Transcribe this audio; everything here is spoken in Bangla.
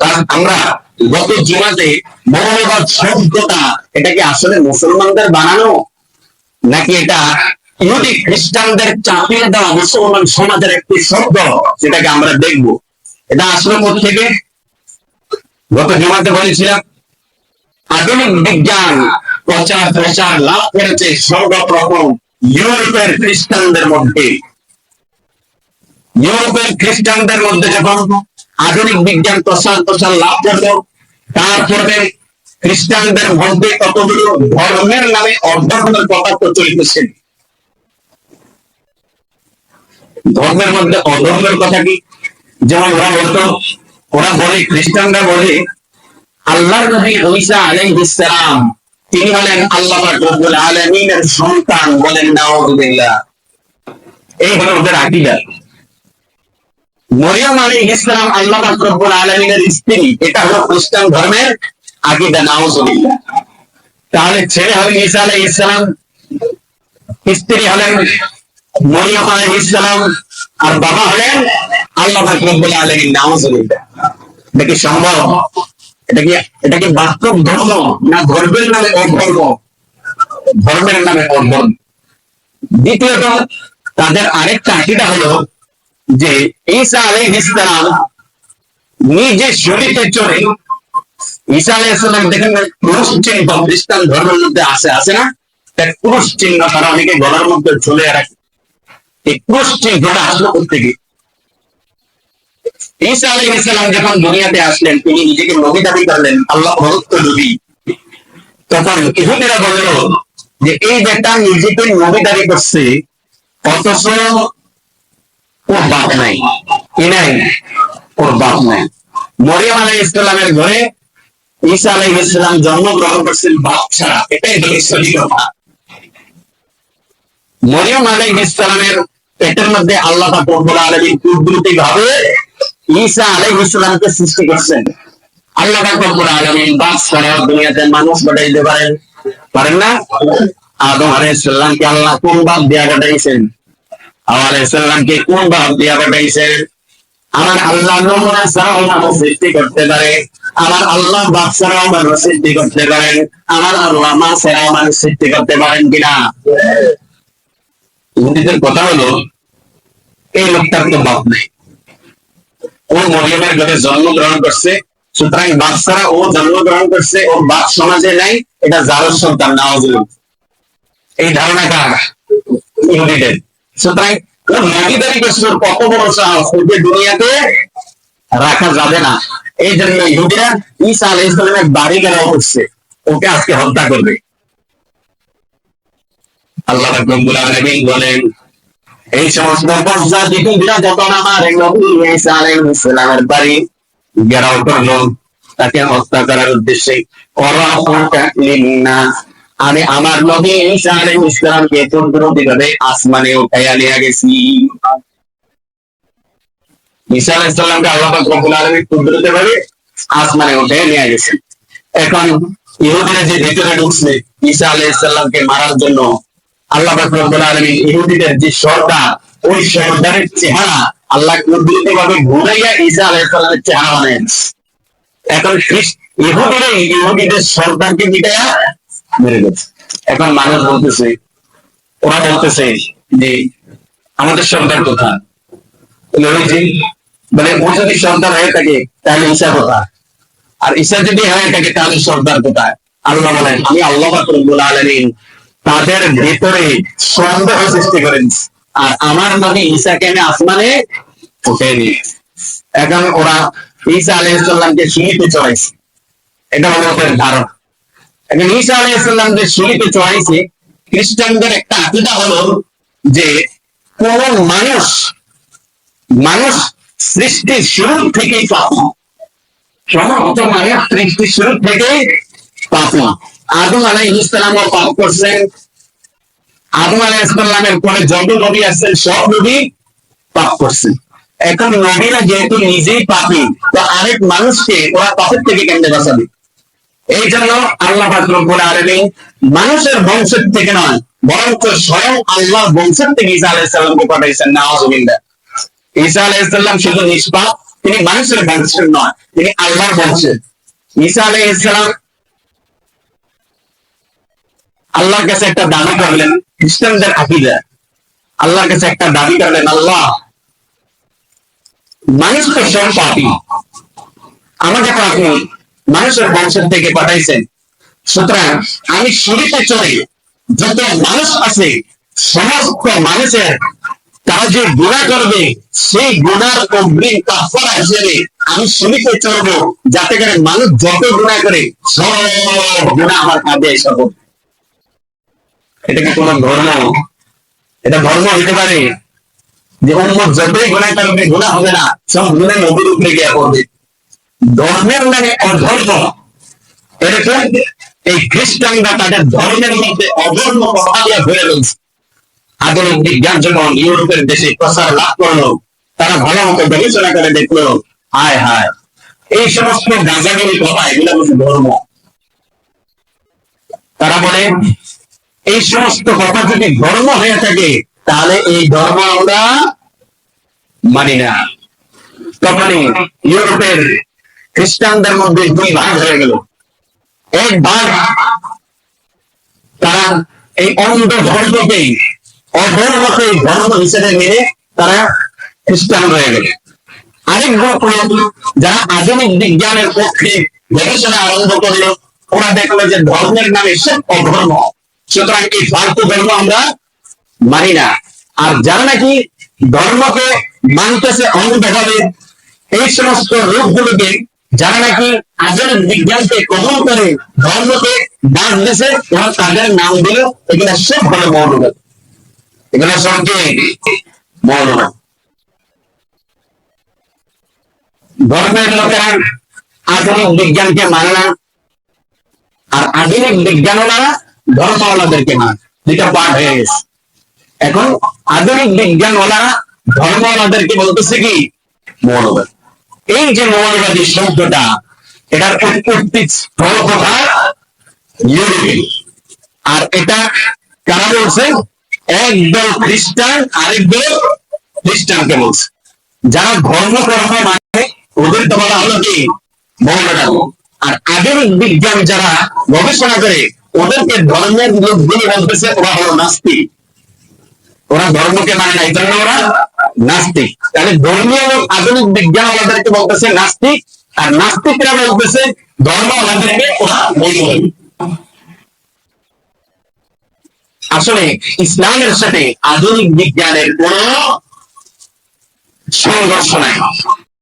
কারণ আমরা গত জুমাতে মৌলবাদ শব্দটা এটা কি আসলে মুসলমানদের বানানো? নাকি এটা ইহুদি খ্রিস্টানদের চাপিয়ে দেওয়া মুসলমান সমাজের একটি শব্দ সেটাকে আমরা দেখব? এটা আসলে থেকে? গত জমাতে বলেছিলাম, আধুনিক বিজ্ঞান প্রচার প্রচার লাভ করেছে সর্বপ্রথম ইউরোপের খ্রিস্টানদের মধ্যে। ইউরোপের খ্রিস্টানদের মধ্যে যখন আধুনিক বিজ্ঞান প্রসার প্রসার লাভ করল। তারপরে খ্রিস্টানদের মধ্যে কতগুলো ধর্মের নামে অধর্মের কথা প্রচলিত ধর্মের মধ্যে অধর্মের কথা কি? যেমন ওরা বলতো, ওরা বলে, খ্রিস্টানরা বলে, আল্লাহর নবী ঈসা আলাইহিস তিনি হলেন আল্লাহ আলামিনের সন্তান বলেন নাউযুবিল্লাহ এই হলো ওদের আকীদা। মরিয়ম আলাইহিস ইসলাম আল্লাহ পাক রব্বুল আলামিনের স্ত্রী, এটা হলো খ্রিস্টান ধর্মের আকীদা নাউযুবিল্লাহ তাহলে ছেলে হলেন ঈসা আলাইহিস সালাম, স্ত্রী হলেন মরিয়ম আলাইহিস সালাম, আর বাবা হলেন আল্লাহ পাক রব্বুল আলামিন নাউযুবিল্লাহ এটা কি সম্ভব? এটা কি এটা কি বাস্তব ধর্ম না ধর্মের নামে অধর্ম? ধর্মের নামে অধর্ম। দ্বিতীয়ত, তাদের আরেকটা আকিদা হলো যে ঈসা আলাইহিস সালাম নিজে শরীরে চড়ে ঈসা আলাইহিস সালাম দেখেন ক্রুশ চিহ্ন, খ্রিস্টান ধর্মের মধ্যে আছে আছে না? ক্রুশ চিহ্ন তারা অনেকে গলার মধ্যে ঝুলে রাখে। এই ক্রুশ চিহ্নটা আসলো থেকে ঈসা আলাইহিস সালাম যখন দুনিয়াতে আসলেন, তিনি নিজেকে নবী দাবি করলেন, আল্লাহ ভক্ত নবী। তখন ইহুদিরা বলল যে, এই বেটা নিজেকে নবী দাবি করছে, অথচ বাপ নাই। কি নাই? ওর বাপ নাই। মরিয়ম আলাই ইসলামের ঘরে ঈসা আলাই ইসলাম জন্মগ্রহণ করছেন বাপ ছাড়া এটাই হলো মরিয়ম আলাই ইসলামের পেটের মধ্যে আল্লাহ কুদরতি ভাবে ঈসা আলাইহিস ইসলামকে সৃষ্টি করছেন। আল্লাহ রব্বুল আলামিন বাপ ছাড়া দুনিয়াতে মানুষ বানাইতে পারেন। পারেন না? আদম আলাইহিস সালামকে আল্লাহ কোন বাপ দিয়া কাটাইছেন আলাইসাল্লামকে কোন ভাব দিয়া পাঠাইছেন আমার আল্লাহ নমুনা ছাড়াও মানুষ সৃষ্টি করতে পারে। আমার আল্লাহ বাপ ছাড়াও মানুষ সৃষ্টি করতে পারেন আমার আল্লাহ মা ছাড়াও মানুষ সৃষ্টি করতে পারেন কিনা? ইহুদিদের কথা হলো, এই লোকটার তো বাপ নেই। ও মরিয়মের ঘরে জন্মগ্রহণ করছে, সুতরাং বাপ ছাড়া ও জন্মগ্রহণ করছে, ও বাপ সমাজে নাই, এটা জারজ সন্তান নাওয়াজ এই ধারণা কার ইহুদিদের রাখা যাবে না। এই জন্য ইহুদিরা ঈসা আলাইহিস সালামের বাড়ি করছে ওকে আজকে হত্যা করবে। আল্লাহ বলেন, এই সমস্ত আমার বাড়ি গেরাও তাকে হত্যা করার উদ্দেশ্যে আমি আমার নবী ঈসা আলাইহিস সালামকে কুদরতি ভাবে আসমানে উঠাইয়া নিয়ে গেছি। আল্লাহ রব্বুল আলামিন আসমানে উঠাইয়া নিয়ে এখন ইহুদিরা যে ভিতরে ঢুকছে মারার জন্য আল্লাহ রব্বুল আলামিন ইহুদিদের যে সর্দার ওই সর্দারের চেহারা আল্লাহ কুদরতি ভাবে ঘুরাইয়া ঈসা আলাইহিস সালামের চেহারা বানায় এখন ইহুদিরা ইহুদিদের সর্দারকে মিটাইয়া মেরে গেছে। এখন মানুষ বলতেছে, ওরা বলতেছে যে, আমাদের সন্তান কোথায়? বলে, ওই যে বলে ও যদি সন্তান হয়ে থাকে, তাহলে ঈশা কোথায়? আর ঈশা যদি হয়ে থাকে, তাহলে সন্তান কোথায়? আল্লাহ বলেন, আমি আল্লাহ রব্বুল আলামিন তাদের ভেতরে সন্দেহ সৃষ্টি করে দিচ্ছি আর আমার নবী ঈশাকে আমি আসমানে উঠে নিয়ে এখন ওরা ঈসা আলাইহিসসালামকে সিঁড়িতে চড়াইছে এটা হলো ওদের ধারণা। এখন ঈসা আলাইহিসসালাম যে চড়াইছে, খ্রিস্টানদের একটা আকিদা হলো যে কোন মানুষ মানুষ সৃষ্টির শুরু থেকেই পাপি সমস্ত মানুষ সৃষ্টির শুরু থেকেই পাপি আদম আলাইহিস সালামও পাপ করছেন। আদম আলাইহিস সালামের পরে যত নবী আসছেন, সব নবী পাপ করছেন। এখন নবীরা যেহেতু নিজেই পাপি, তো আরেক মানুষকে ওরা পাপের থেকে কেন্দ্রে বাঁচাবে এই জন্য আল্লাহ মানুষের বংশের থেকে নয়, বরঞ্চ স্বয়ং আল্লাহ বংশের থেকে ঈসা আলাইহিস সালামকে পাঠাইছেন, নাউজুবিল্লাহ। ঈসা আলাইহিস শুধু নিষ্পাপ, তিনি মানুষের বংশের নয়, তিনি আল্লাহর বংশের। ঈসা আলাই ইসলাম আল্লাহর কাছে একটা দাবি করলেন, খ্রিস্টানদের আকিদা। আল্লাহর কাছে একটা দাবি করলেন, আল্লাহ, মানুষ তো সব পাপি। আমাকে আপনি মানুষের বংশের থেকে পাঠাইছেন। সুতরাং আমি শুরুতে চলে, যত মানুষ আছে, সমস্ত মানুষের তারা যে গুণা করবে, সেই গুণার অগ্রিম কাফারা হিসেবে আমি শুরুতে চলবো, যাতে করে মানুষ যত গুণা করে, সব গুণা আমার কাঁধে এসে। এটা কি কোন ধর্ম? এটা ধর্ম হতে পারে যে উম্মত যতই গুণা করবে, গুণা হবে না, সব গুণা নদীর উপরে গিয়ে পড়বে। ধর্মের নামে অধর্ম। এরকম এই খ্রিস্টানরা তাদের ধর্মের মধ্যে অধর্ম দিয়ে ভরে রয়েছে আধুনিক বিজ্ঞান যখন ইউরোপের দেশে প্রসার লাভ করল, তারা ভালো মতো গবেষণা করে দেখল, হায় হায়, এই সমস্ত গাঁজাগিরি কথা এগুলো হচ্ছে ধর্ম। তারা বলে, এই সমস্ত কথা যদি ধর্ম হয়ে থাকে, তাহলে এই ধর্ম আমরা মানি না। তখনই ইউরোপের খ্রিস্টানদের মধ্যে দুই ভাগ হয়ে গেল। এক ভাগ তারা এই অন্ধ ধর্মকে অধর্মকে ধর্ম হিসেবে মেনে তারা খ্রিস্টান হয়ে গেল। আরেক গ্রুপ লোক যারা আধুনিক বিজ্ঞানের পক্ষে গবেষণা আরম্ভ করল, ওরা দেখল যে ধর্মের নামে সব অধর্ম। সুতরাং এই ফালতু ধর্ম আমরা মানি না। আর যারা নাকি ধর্মকে মানতেছে অন্ধভাবে, এই সমস্ত রূপগুলোকে যারা নাকি আধুনিক বিজ্ঞানকে কবল করে ধর্মকে ডাক দিছে ওরা তাদের নাম দিল এগুলো সব হলো মৌলবাদ। এগুলো সব কি মৌলবাদ? ধর্মের লোকেরা আধুনিক বিজ্ঞানকে মানে না, আর আধুনিক বিজ্ঞানওয়ালারা ধর্মওয়ালাদেরকে মানে। দুইটা পাঠ হয়ে গেছে। এখন আধুনিক বিজ্ঞানওয়ালারা ধর্মওয়ালাদেরকে বলতেছে কি? মৌলবাদ। এই যে মৌলবাদী শব্দটা, এটার উৎপত্তি আর এটা কারা বলছে? একদল খ্রিস্টান, আরেকদল খ্রিস্টানকে বলছে। যারা ধর্ম কর্ম মানে ওদের তো বলা হলো কি? মৌলবাদ। আর আধুনিক বিজ্ঞান যারা গবেষণা করে, ওদেরকে ধর্মের লোকগুলি বলতেছে, ওরা হলো নাস্তিক। ওরা ধর্মকে মানে না, এই জন্য ওরা নাস্তিক। তাহলে ধর্মীয় এবং আধুনিক বিজ্ঞান ওনাদেরকে বলতেছে নাস্তিক, আর নাস্তিকরা বলতেছে ধর্ম আমাদেরকে ওরা বলতে আসলে ইসলামের সাথে আধুনিক বিজ্ঞানের কোন সংঘর্ষ নাই।